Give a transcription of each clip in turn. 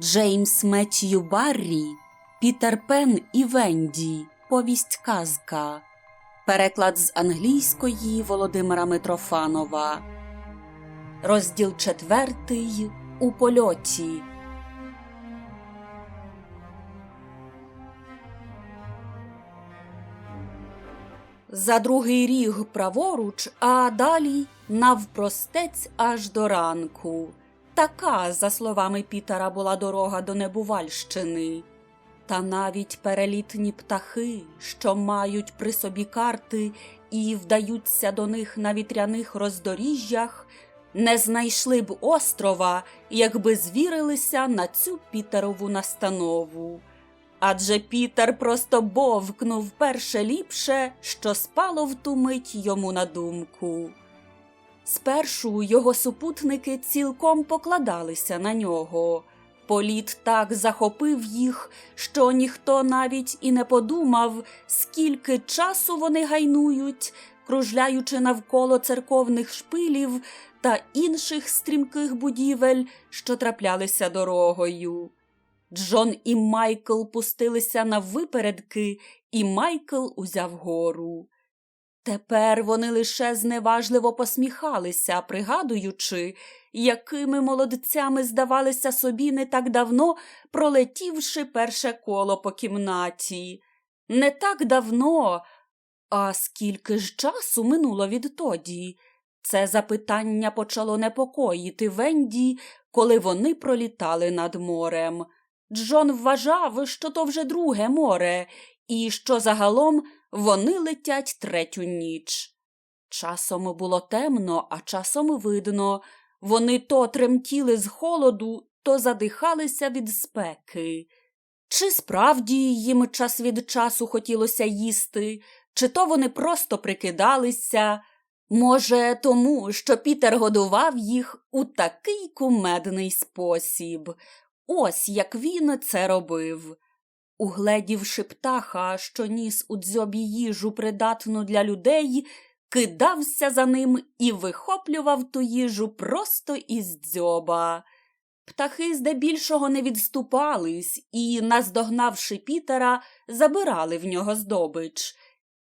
Джеймс Меттью Баррі, Пітер Пен і Венді. Повість казка. Переклад з англійської Володимира Митрофанова. Розділ четвертий. У польоті. За другий ріг праворуч, а далі навпростець аж до ранку. Така, за словами Пітера, була дорога до Небувальщини. Та навіть перелітні птахи, що мають при собі карти і вдаються до них на вітряних роздоріжжях, не знайшли б острова, якби звірилися на цю Пітерову настанову. Адже Пітер просто бовкнув перше ліпше, що спало в ту мить йому на думку. Спершу його супутники цілком покладалися на нього. Політ так захопив їх, що ніхто навіть і не подумав, скільки часу вони гайнують, кружляючи навколо церковних шпилів та інших стрімких будівель, що траплялися дорогою. Джон і Майкл пустилися на випередки, і Майкл узяв гору. Тепер вони лише зневажливо посміхалися, пригадуючи, якими молодцями здавалися собі не так давно, пролетівши перше коло по кімнаті. Не так давно, а скільки ж часу минуло відтоді? Це запитання почало непокоїти Венді, коли вони пролітали над морем. Джон вважав, що то вже друге море, і що загалом вони летять третю ніч. Часом було темно, а часом видно. Вони то тремтіли з холоду, то задихалися від спеки. Чи справді їм час від часу хотілося їсти, чи то вони просто прикидалися? Може, тому, що Пітер годував їх у такий кумедний спосіб. Ось як він це робив. Угледівши птаха, що ніс у дзьобі їжу придатну для людей, кидався за ним і вихоплював ту їжу просто із дзьоба. Птахи здебільшого не відступались і, наздогнавши Пітера, забирали в нього здобич.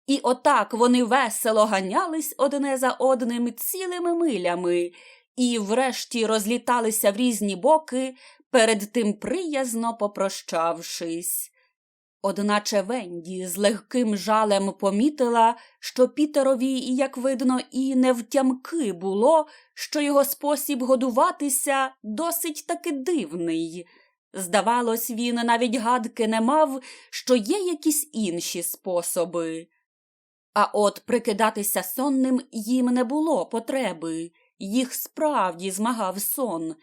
І отак вони весело ганялись одне за одним цілими милями і врешті розліталися в різні боки, перед тим приязно попрощавшись. Одначе Венді з легким жалем помітила, що Пітерові, як видно, і невтямки було, що його спосіб годуватися досить таки дивний. Здавалось, він навіть гадки не мав, що є якісь інші способи. А от прикидатися сонним їм не було потреби, їх справді змагав сон,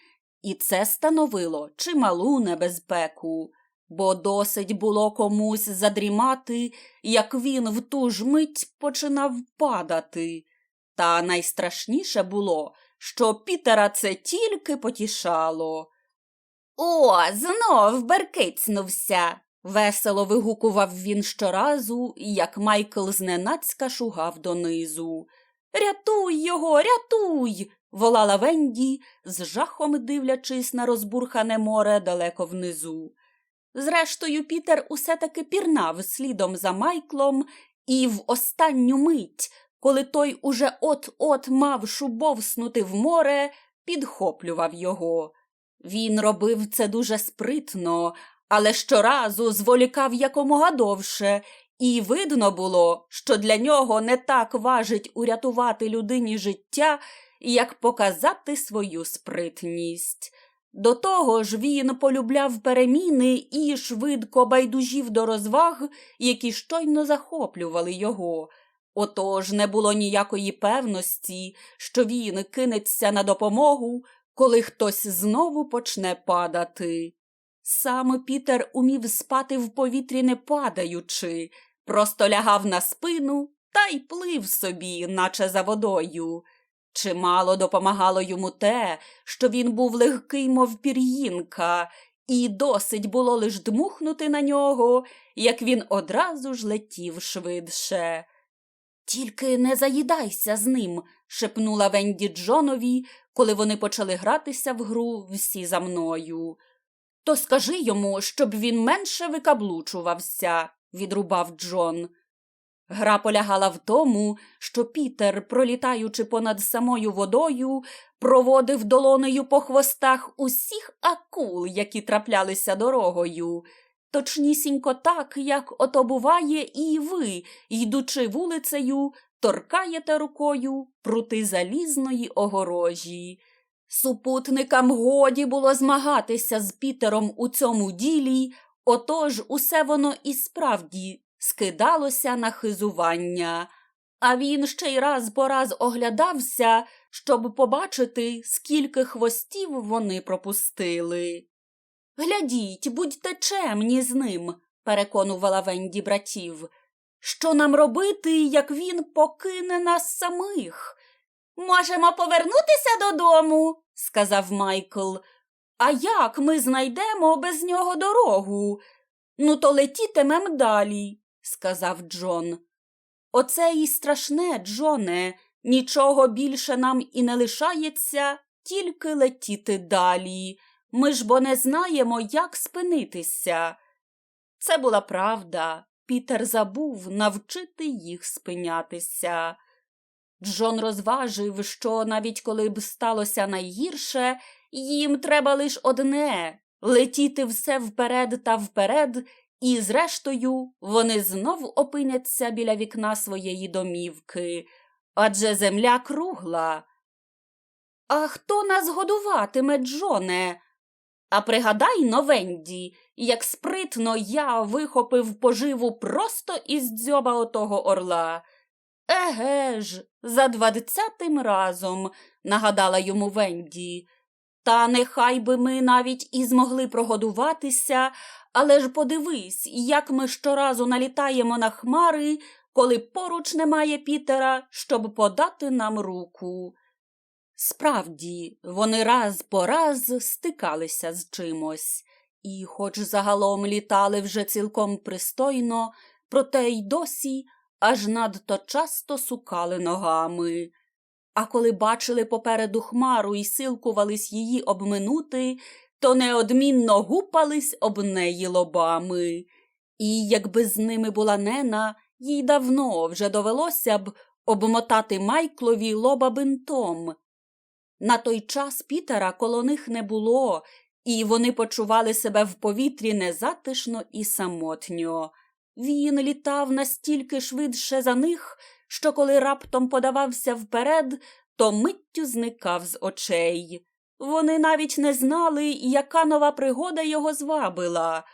і це становило чималу небезпеку бо досить було комусь задрімати, як він в ту ж мить починав падати. Та найстрашніше було, що Пітера це тільки потішало. О, знов беркицнувся. Весело вигукував він щоразу, як Майкл зненацька шугав донизу. Рятуй його, рятуй. волала Венді, з жахом дивлячись на розбурхане море далеко внизу. Зрештою, Пітер усе таки пірнав слідом за Майклом, і в останню мить, коли той уже от-от мав шубовснути в море, підхоплював його. Він робив це дуже спритно, але щоразу зволікав якомога довше, і видно було, що для нього не так важить урятувати людині життя, як показати свою спритність. До того ж він полюбляв переміни і швидко байдужів до розваг, які щойно захоплювали його. Отож не було ніякої певності, що він кинеться на допомогу, коли хтось знову почне падати. Сам Пітер умів спати в повітрі не падаючи, просто лягав на спину та й плив собі, наче за водою. Чимало допомагало йому те, що він був легкий, мов пір'їнка, і досить було лиш дмухнути на нього, як він одразу ж летів швидше. Тільки не заїдайся з ним, шепнула Венді Джонові, коли вони почали гратися в гру всі за мною. То скажи йому, щоб він менше викаблучувався, відрубав Джон. Гра полягала в тому, що Пітер, пролітаючи понад самою водою, проводив долонею по хвостах усіх акул, які траплялися дорогою. Точнісінько так, як ото буває і ви, йдучи вулицею, торкаєте рукою прути залізної огорожі. Супутникам годі було змагатися з Пітером у цьому ділі, отож усе воно і справді скидалося на хизування. А він ще й раз по раз оглядався, щоб побачити, скільки хвостів вони пропустили. Глядіть, будьте чемні з ним, переконувала Венді братів. Що нам робити, як він покине нас самих? Можемо повернутися додому, сказав Майкл. А як ми знайдемо без нього дорогу? Ну, то летітимем далі, сказав Джон. Оце і страшне, Джоне, нічого більше нам і не лишається, тільки летіти далі. Ми ж бо не знаємо, як спинитися. Це була правда. Пітер забув навчити їх спинятися. Джон розважив, що навіть коли б сталося найгірше, їм треба лиш одне летіти все вперед та вперед, і, зрештою, вони знов опиняться біля вікна своєї домівки, адже земля кругла. А хто нас годуватиме, Джоне? А пригадай, Новенді, як спритно я вихопив поживу просто із дзьоба отого орла. Еге ж, за двадцятим разом, нагадала йому Венді. Та нехай би ми навіть і змогли прогодуватися, але ж подивись, як ми щоразу налітаємо на хмари, коли поруч немає Пітера, щоб подати нам руку. Справді, вони раз по раз стикалися з чимось, і, хоч загалом літали вже цілком пристойно, проте й досі аж надто часто сукали ногами. А коли бачили попереду хмару і силкувались її обминути, то неодмінно гупались об неї лобами. І якби з ними була нена, їй давно вже довелося б обмотати Майклові лоба бинтом. На той час Пітера коло них не було, і вони почували себе в повітрі незатишно і самотньо. Він літав настільки швидше за них, що коли раптом подавався вперед, то миттю зникав з очей. Вони навіть не знали, яка нова пригода його звабила.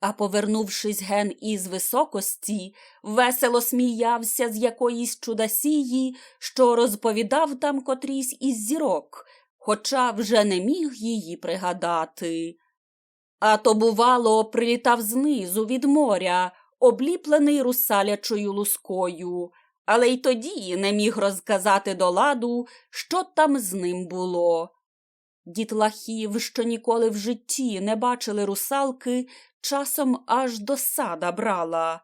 А повернувшись ген із високості, весело сміявся з якоїсь чудасії, що розповідав там котрійсь із зірок, хоча вже не міг її пригадати. А то, бувало, прилітав знизу від моря, обліплений русалячою лускою, але й тоді не міг розказати до ладу, що там з ним було. Дітлахів, що ніколи в житті не бачили русалки, часом аж досада брала.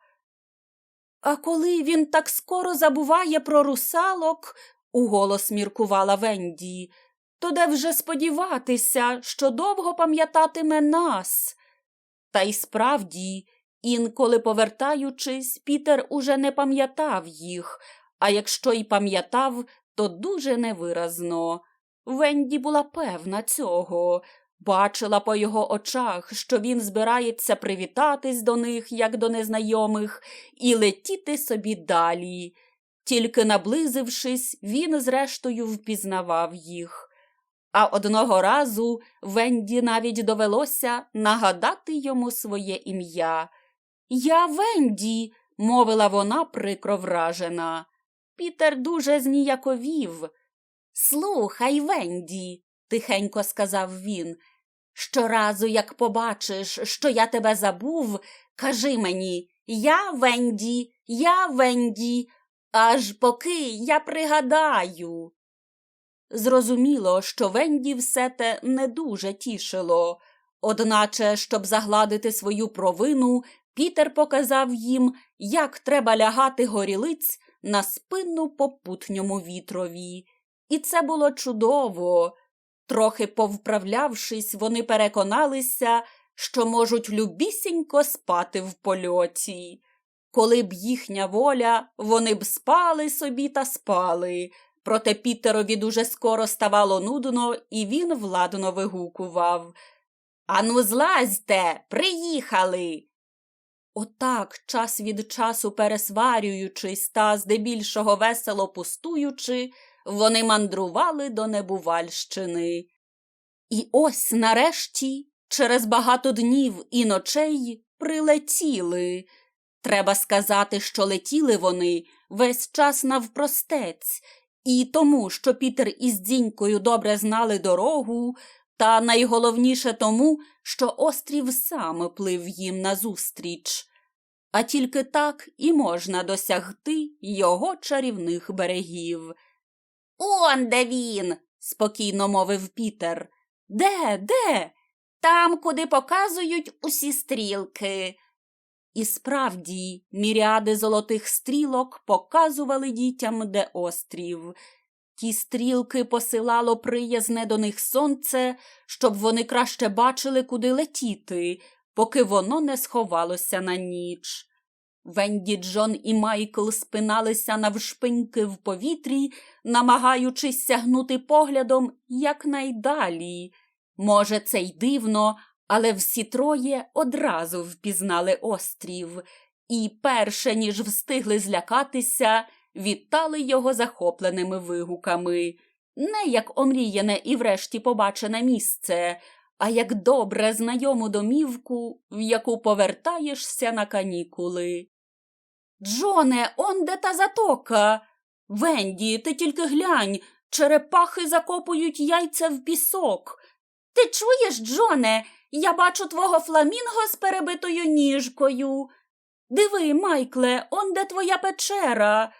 А коли він так скоро забуває про русалок, уголос міркувала Венді, то де вже сподіватися, що довго пам'ятатиме нас. Та й справді, інколи повертаючись, Пітер уже не пам'ятав їх, а якщо й пам'ятав, то дуже невиразно. Венді була певна цього, бачила по його очах, що він збирається привітатись до них, як до незнайомих, і летіти собі далі. Тільки наблизившись, він, зрештою, впізнавав їх. А одного разу Венді навіть довелося нагадати йому своє ім'я. Я Венді, мовила вона прикро вражена. Пітер дуже зніяковів. Слухай, Венді, тихенько сказав він. Щоразу, як побачиш, що я тебе забув, кажи мені я Венді, я Венді, аж поки я пригадаю. Зрозуміло, що Венді все те не дуже тішило, одначе, щоб загладити свою провину, Пітер показав їм, як треба лягати горілиць на спину попутньому вітрові. І це було чудово. Трохи повправлявшись, вони переконалися, що можуть любісінько спати в польоті. Коли б їхня воля, вони б спали собі та спали. Проте Пітерові дуже скоро ставало нудно, і він владно вигукував Ану, злазьте, приїхали. Отак, час від часу пересварюючись та здебільшого весело пустуючи, вони мандрували до Небувальщини. І ось нарешті, через багато днів і ночей, прилетіли. Треба сказати, що летіли вони весь час навпростець, і тому, що Пітер із Дзінькою добре знали дорогу, та найголовніше тому, що острів сам плив їм назустріч. А тільки так і можна досягти його чарівних берегів. Он де він, спокійно мовив Пітер. Де, де? Там, куди показують усі стрілки. І справді, міріади золотих стрілок показували дітям, де острів. Ті стрілки посилало приязне до них сонце, щоб вони краще бачили, куди летіти, поки воно не сховалося на ніч. Венді, Джон і Майкл спиналися навшпиньки в повітрі, намагаючись сягнути поглядом якнайдалі. Може, це й дивно, але всі троє одразу впізнали острів, і, перше ніж встигли злякатися, вітали його захопленими вигуками. Не як омріяне і врешті побачене місце, а як добре знайому домівку, в яку повертаєшся на канікули. Джоне, он де та затока. Венді, ти тільки глянь, черепахи закопують яйця в пісок. Ти чуєш, Джоне, я бачу твого фламінго з перебитою ніжкою. Диви, Майкле, он де твоя печера.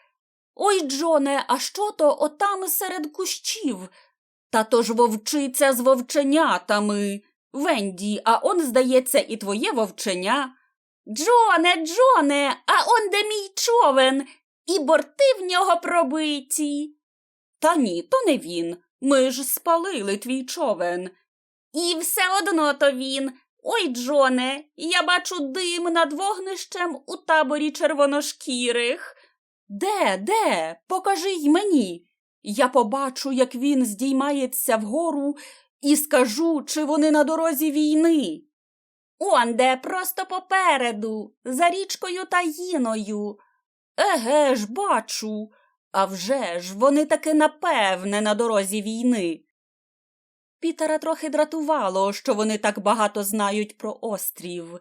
Ой, Джоне, а що то отам серед кущів? Та то ж вовчиця з вовченятами. Венді, а он, здається, і твоє вовченя. Джоне, Джоне, а он де мій човен, і борти в нього пробиті. Та ні, то не він. Ми ж спалили твій човен. І все одно то він. Ой, Джоне, я бачу дим над вогнищем у таборі червоношкірих. Де, де? Покажи й мені. Я побачу, як він здіймається вгору, і скажу, чи вони на дорозі війни. Он де, просто попереду, за річкою Таїною. Еге ж, бачу. А вже ж, вони таки напевне на дорозі війни. Пітера трохи дратувало, що вони так багато знають про острів,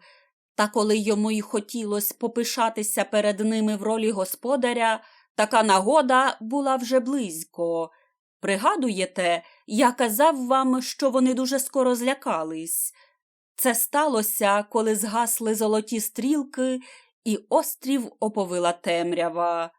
та коли йому й хотілося попишатися перед ними в ролі господаря, така нагода була вже близько. Пригадуєте, я казав вам, що вони дуже скоро злякались. Це сталося, коли згасли золоті стрілки, і острів оповила темрява.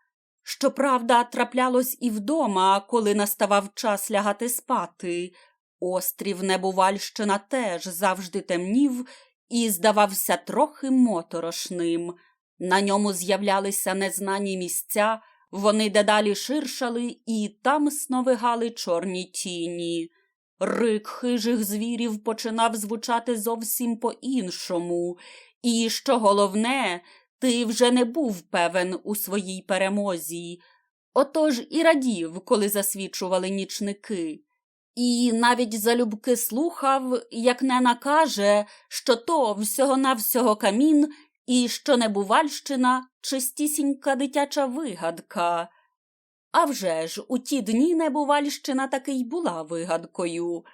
Щоправда, траплялось і вдома, коли наставав час лягати спати. Острів Небувальщина теж завжди темнів і здавався трохи моторошним. На ньому з'являлися незнані місця, вони дедалі ширшали і там сновигали чорні тіні. Рик хижих звірів починав звучати зовсім по-іншому, і, що головне, ти вже не був певен у своїй перемозі. Отож і радів, коли засвічували нічники. І навіть залюбки слухав, як не накаже, що то всього-навсього камін і що Небувальщина чистісінька дитяча вигадка. А вже ж у ті дні Небувальщина таки й була вигадкою,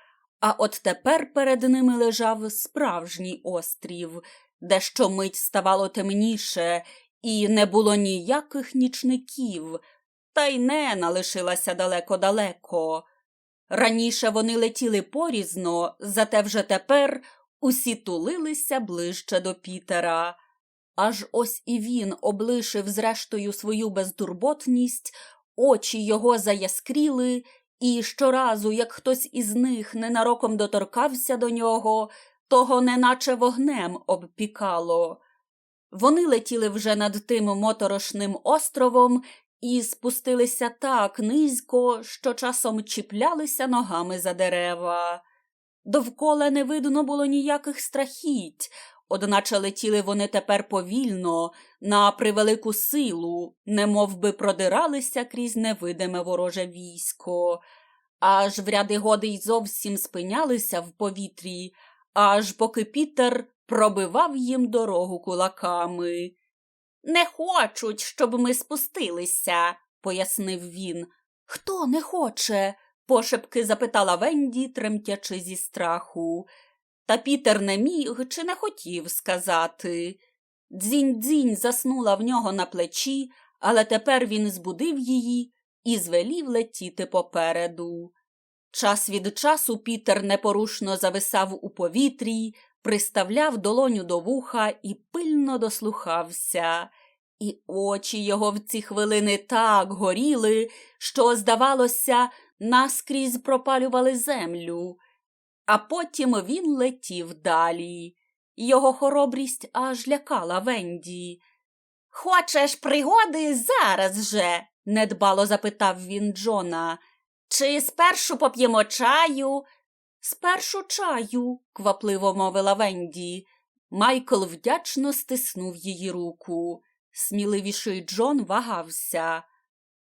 а от тепер перед ними лежав справжній острів, де щомить ставало темніше, і не було ніяких нічників, та й не налишилася далеко-далеко. Раніше вони летіли порізно, зате вже тепер усі тулилися ближче до Пітера. Аж ось і він облишив зрештою свою безтурботність, очі його заяскріли, і щоразу, як хтось із них ненароком доторкався до нього, того неначе вогнем обпікало. Вони летіли вже над тим моторошним островом і спустилися так низько, що часом чіплялися ногами за дерева. Довкола не видно було ніяких страхіть, одначе летіли вони тепер повільно, на превелику силу, немов би продиралися крізь невидиме вороже військо. Аж в ряди годи й зовсім спинялися в повітрі, аж поки Пітер пробивав їм дорогу кулаками. Не хочуть, щоб ми спустилися, пояснив він. Хто не хоче? пошепки запитала Венді, тремтячи зі страху. Та Пітер не міг чи не хотів сказати. Дзінь-дзінь заснула в нього на плечі, але тепер він збудив її і звелів летіти попереду. Час від часу Пітер непорушно зависав у повітрі, приставляв долоню до вуха і пильно дослухався. І очі його в ці хвилини так горіли, що, здавалося, наскрізь пропалювали землю. А потім він летів далі. Його хоробрість аж лякала Венді. Хочеш пригоди зараз же? недбало запитав він Джона. Чи спершу поп'ємо чаю? Спершу чаю, квапливо мовила Венді. Майкл вдячно стиснув її руку. Сміливіший Джон вагався.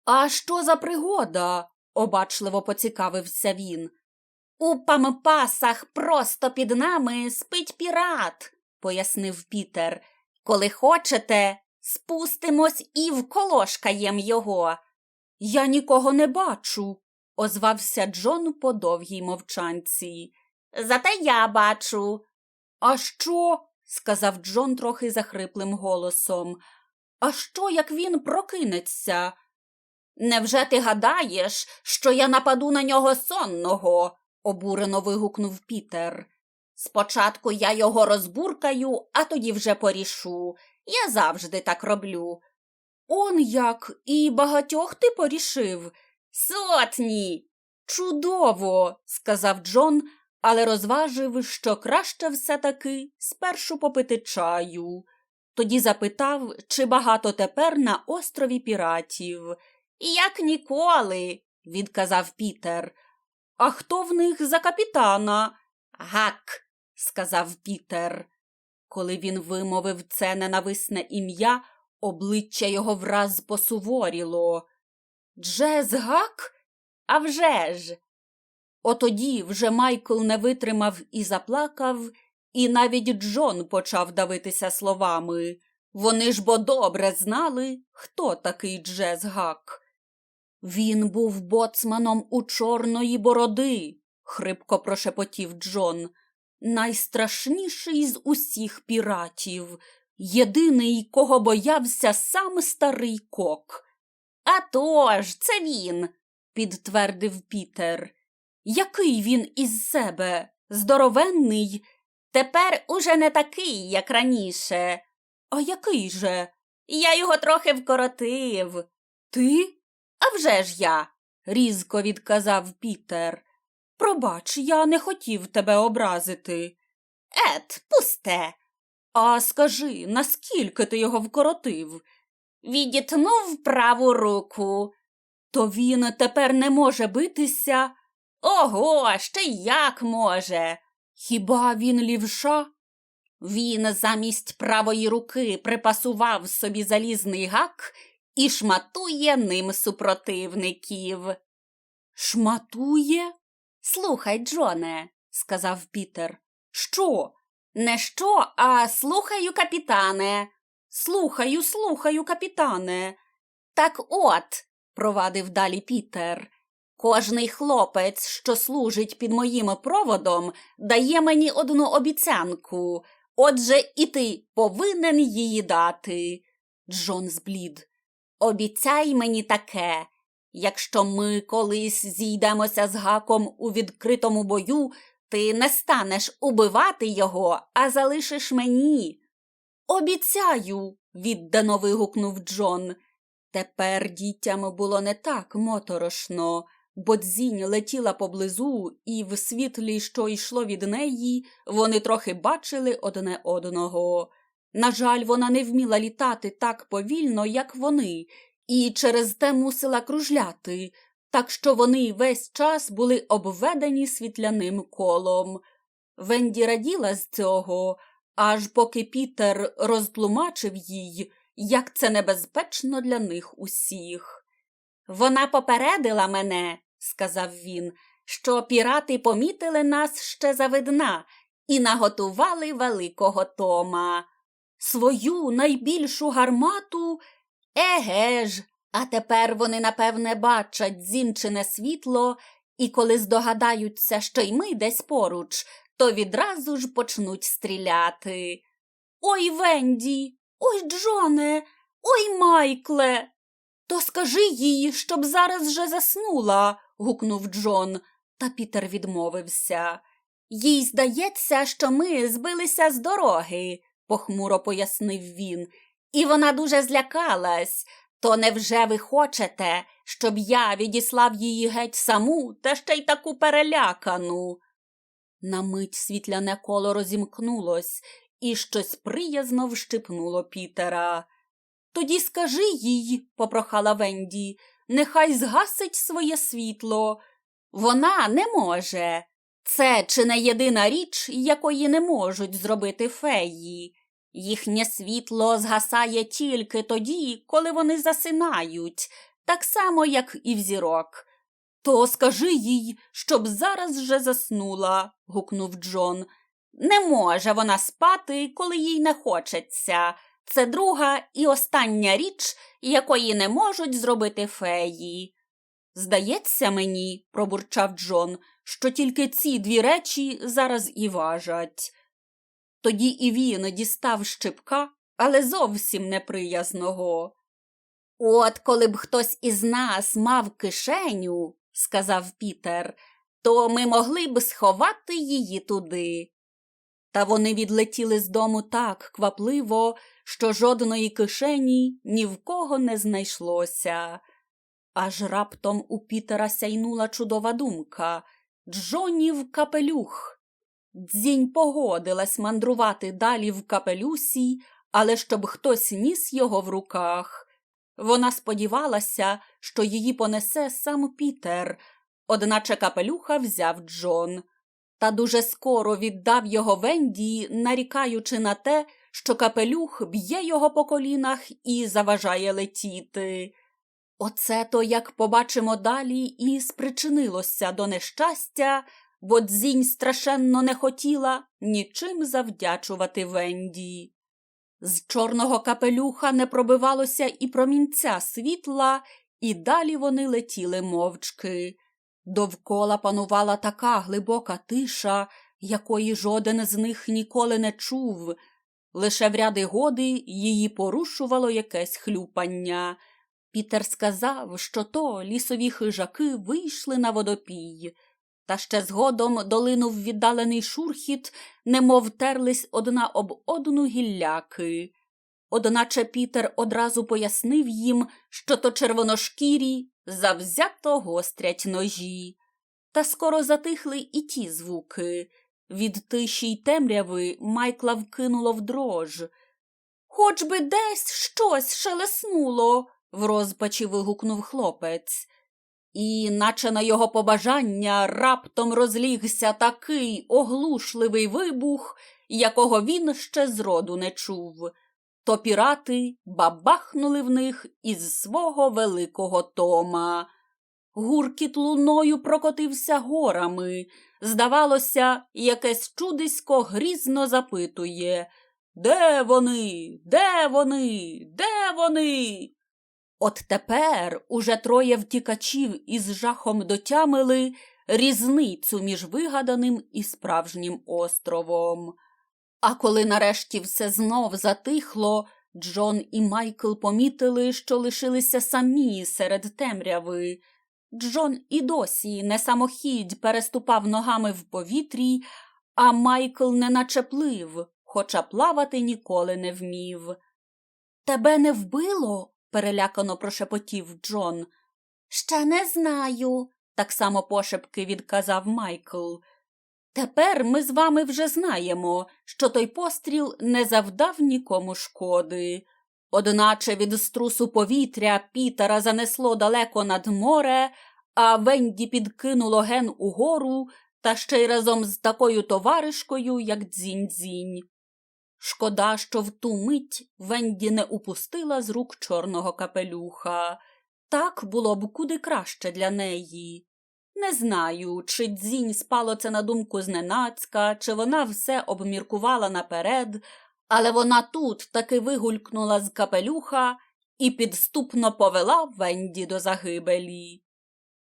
А що за пригода? обачливо поцікавився він. У пампасах просто під нами спить пірат, пояснив Пітер. Коли хочете, спустимось і вколошкаєм його. Я нікого не бачу, озвався Джон по довгій мовчанці. Зате я бачу. А що? сказав Джон трохи захриплим голосом. А що, як він прокинеться? Невже ти гадаєш, що я нападу на нього сонного? Обурено вигукнув Пітер. Спочатку я його розбуркаю, а тоді вже порішу. Я завжди так роблю. Он як і багатьох ти порішив. Сотні. Чудово, сказав Джон, але розважив, що краще все таки спершу попити чаю. Тоді запитав, чи багато тепер на острові піратів. Як ніколи, відказав Пітер. А хто в них за капітана? Гак, сказав Пітер. Коли він вимовив це ненависне ім'я, обличчя його враз посуворіло. Джез Гак? А вже ж. Отоді вже Майкл не витримав і заплакав, і навіть Джон почав давитися словами. Вони ж бо добре знали, хто такий Джез Гак. Він був боцманом у чорної бороди, хрипко прошепотів Джон. Найстрашніший з усіх піратів, єдиний, кого боявся сам старий кок. «А тож, це він, підтвердив Пітер. Який він із себе? Здоровенний? Тепер уже не такий, як раніше. А який же? Я його трохи вкоротив. Ти? «А вже ж я, різко відказав Пітер. Пробач, я не хотів тебе образити. Ет, пусте. А скажи, наскільки ти його вкоротив? Відітнув праву руку. То він тепер не може битися. Ого, ще як може. Хіба він лівша? Він замість правої руки припасував собі залізний гак і шматує ним супротивників. Шматує? Слухай, Джоне, сказав Пітер. Що? Не що, а слухаю, капітане. Слухаю, слухаю, капітане. Так от, провадив далі Пітер. Кожний хлопець, що служить під моїм проводом, дає мені одну обіцянку. Отже, і ти повинен її дати. Джон зблід. Обіцяй мені таке. Якщо ми колись зійдемося з гаком у відкритому бою, ти не станеш убивати його, а залишиш мені. Обіцяю, віддано вигукнув Джон. Тепер дітям було не так моторошно, бо дзінь летіла поблизу, і в світлі, що йшло від неї, вони трохи бачили одне одного. На жаль, вона не вміла літати так повільно, як вони, і через те мусила кружляти, так що вони весь час були обведені світляним колом. Венді раділа з цього, аж поки Пітер розтлумачив їй, як це небезпечно для них усіх. Вона попередила мене, сказав він, що пірати помітили нас ще завидна і наготували великого Тома. Свою найбільшу гармату? Еге ж, а тепер вони, напевне, бачать зінчене світло, і коли здогадаються, що й ми десь поруч, то відразу ж почнуть стріляти. Ой, Венді, ой, Джоне, ой, Майкле. То скажи їй, щоб зараз же заснула, гукнув Джон, та Пітер відмовився. Їй здається, що ми збилися з дороги, похмуро пояснив він, і вона дуже злякалась. То невже ви хочете, щоб я відіслав її геть саму, та ще й таку перелякану? На мить світляне коло розімкнулось, і щось приязно вщипнуло Пітера. Тоді скажи їй, попрохала Венді, нехай згасить своє світло. Вона не може. Це чи не єдина річ, якої не можуть зробити феї. Їхнє світло згасає тільки тоді, коли вони засинають, так само, як і в зірок. То скажи їй, щоб зараз же заснула, гукнув Джон. Не може вона спати, коли їй не хочеться. Це друга і остання річ, якої не можуть зробити феї. Здається мені, пробурчав Джон, що тільки ці дві речі зараз і важать. Тоді і він дістав щипка, але зовсім неприязного. От коли б хтось із нас мав кишеню, сказав Пітер, то ми могли б сховати її туди. Та вони відлетіли з дому так квапливо, що жодної кишені ні в кого не знайшлося. Аж раптом у Пітера сяйнула чудова думка Джонів капелюх. Дзінь погодилась мандрувати далі в капелюсі, але щоб хтось ніс його в руках. Вона сподівалася, що її понесе сам Пітер, одначе капелюха взяв Джон. Та дуже скоро віддав його Венді, нарікаючи на те, що капелюх б'є його по колінах і заважає летіти. Оце то, як побачимо далі, і спричинилося до нещастя, бо дзінь страшенно не хотіла нічим завдячувати Венді. З чорного капелюха не пробивалося і промінця світла, і далі вони летіли мовчки. Довкола панувала така глибока тиша, якої жоден з них ніколи не чув. Лише в ряди годи її порушувало якесь хлюпання. Пітер сказав, що то лісові хижаки вийшли на водопій. Та ще згодом долинув віддалений шурхіт, немов терлись одна об одну гілляки. Одначе Пітер одразу пояснив їм, що то червоношкірі завзято гострять ножі. Та скоро затихли і ті звуки. Від тиші й темряви Майкла вкинуло в дрож. Хоч би десь щось шелеснуло, в розпачі вигукнув хлопець. І, наче на його побажання, раптом розлігся такий оглушливий вибух, якого він ще зроду не чув. То пірати бабахнули в них із свого великого тома. Гуркіт луною прокотився горами. Здавалося, якесь чудисько грізно запитує Де вони? Де вони? Де вони? От тепер уже троє втікачів із жахом дотямили різницю між вигаданим і справжнім островом. А коли нарешті все знов затихло, Джон і Майкл помітили, що лишилися самі серед темряви. Джон і досі не самохідь переступав ногами в повітрі, а Майкл неначе плив, хоча плавати ніколи не вмів. Тебе не вбило? Перелякано прошепотів Джон. Ще не знаю, так само пошепки відказав Майкл. Тепер ми з вами вже знаємо, що той постріл не завдав нікому шкоди. Одначе від струсу повітря Пітера занесло далеко над море, а Венді підкинуло ген угору та ще й разом з такою товаришкою, як дзінь-дзінь. Шкода, що в ту мить Венді не упустила з рук чорного капелюха. Так було б куди краще для неї. Не знаю, чи дзінь спало це на думку зненацька, чи вона все обміркувала наперед, але вона тут таки вигулькнула з капелюха і підступно повела Венді до загибелі.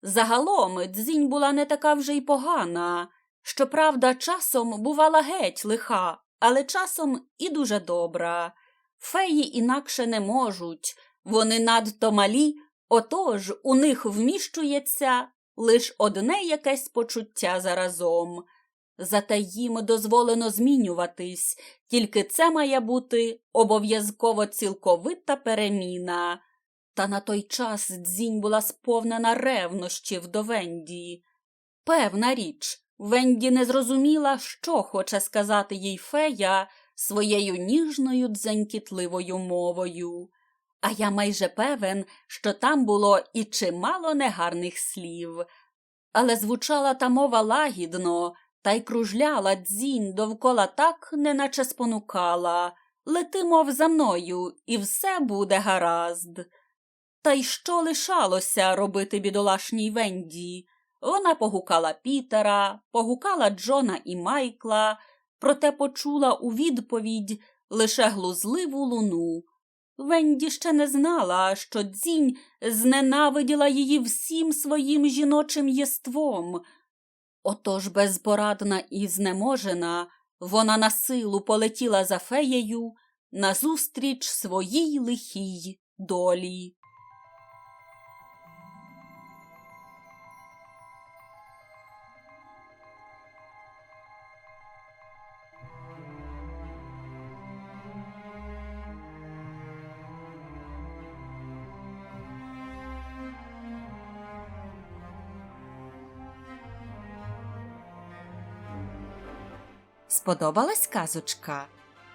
Загалом дзінь була не така вже й погана. Щоправда, часом бувала геть лиха, але часом і дуже добра. Феї інакше не можуть, вони надто малі, отож у них вміщується лиш одне якесь почуття заразом. Зате їм дозволено змінюватись, тільки це має бути обов'язково цілковита переміна. Та на той час дзінь була сповнена ревнощів до Венді. Певна річ, Венді не зрозуміла, що хоче сказати їй фея своєю ніжною дзенькітливою мовою. А я майже певен, що там було і чимало негарних слів. Але звучала та мова лагідно, та й кружляла дзінь довкола так, неначе спонукала. Лети, мов за мною, і все буде гаразд. Та й що лишалося робити бідолашній Венді? Вона погукала Пітера, погукала Джона і Майкла, проте почула у відповідь лише глузливу луну. Венді ще не знала, що дзінь зненавиділа її всім своїм жіночим єством. Отож безпорадна і знеможена, вона на силу полетіла за феєю назустріч своїй лихій долі. Сподобалась казочка?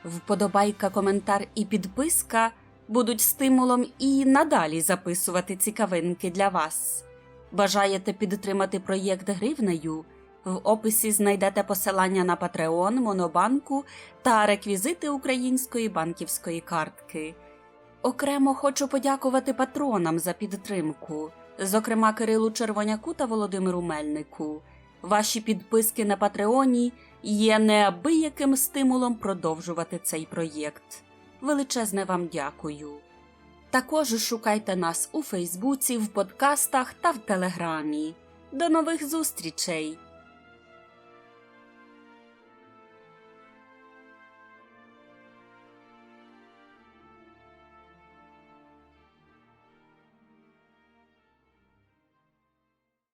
Вподобайка, коментар і підписка будуть стимулом і надалі записувати цікавинки для вас. Бажаєте підтримати проєкт гривнею? В описі знайдете посилання на Patreon, Монобанку та реквізити української банківської картки. Окремо хочу подякувати патронам за підтримку, зокрема Кирилу Червоняку та Володимиру Мельнику. Ваші підписки на Патреоні є неабияким стимулом продовжувати цей проєкт. Величезне вам дякую. Також шукайте нас у Фейсбуці, в подкастах та в Телеграмі. До нових зустрічей!